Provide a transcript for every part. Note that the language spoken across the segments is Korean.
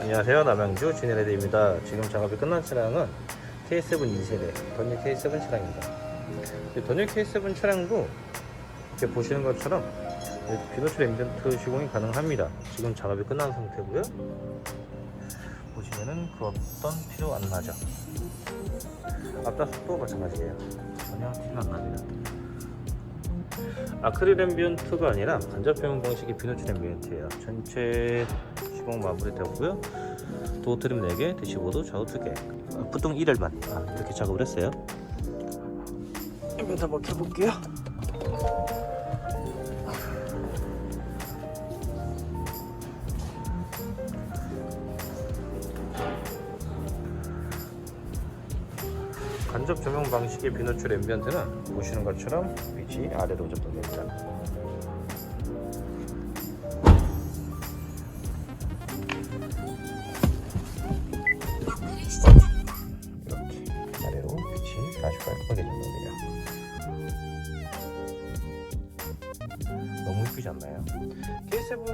안녕하세요. 남양주 진해레드입니다. 지금 작업이 끝난 차량은 K7 2세대 던유 K7 차량입니다. 이 던유 K7 차량도 이렇게 보시는 것처럼 비노출 앰비언트 시공이 가능합니다. 지금 작업이 끝난 상태고요. 보시면은 그 어떤 티도 안 나죠? 앞좌석도 마찬가지예요. 전혀 티는 안 납니다 아크릴 앰비언트가 아니라 간접표현 방식의 비노출 앰비언트예요. 전체 시공 마무리되고요. 도어 트림 4개, 대시보드 좌우 2개. 부동 1열만. 아, 이렇게 작업을 했어요. 이면 한번 켜볼게요 간접 조명 방식의 비노출 앰비언트는 보시는 것처럼 빛이 아래로 접근됩니다 이렇게 아래로 빛이 아주 깔끔하게 적용돼요. 너무 이쁘지 않나요? K7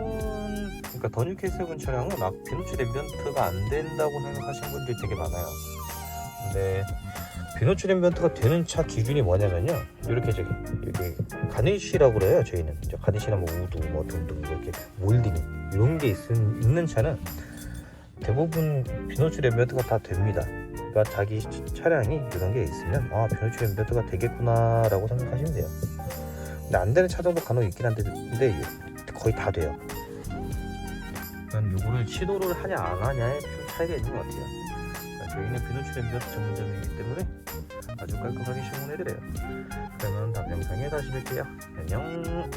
그러니까 더뉴 K7 차량은 막 비노출 앰비언트가 안 된다고 생각하시는 분들이 되게 많아요. 근데 비노출 앰비언트가 되는 차 기준이 뭐냐면요. 이렇게 저기 이렇게 가니쉬라고 그래요. 저희는 가니쉬나 뭐 우드 뭐 등등 이렇게 몰딩 이런 게 있, 있는 차는 대부분 비노출 앰비언트가 다 됩니다. 그러니까 자기 차량이 이런 게 있으면 아 비노출 앰비언트가 되겠구나라고 생각하시면 돼요. 근데 안 되는 차종도 간혹 있긴 한데 근데 거의 다 돼요. 그러니까 요거를 시도를 하냐 안 하냐에 좀 차이가 있는 것 같아요. 저희는 비노출 앰비언트 전문점이기 때문에 아주 깔끔하게 시공해드려요. 그러면 다음 영상에 다시 뵐게요. 안녕.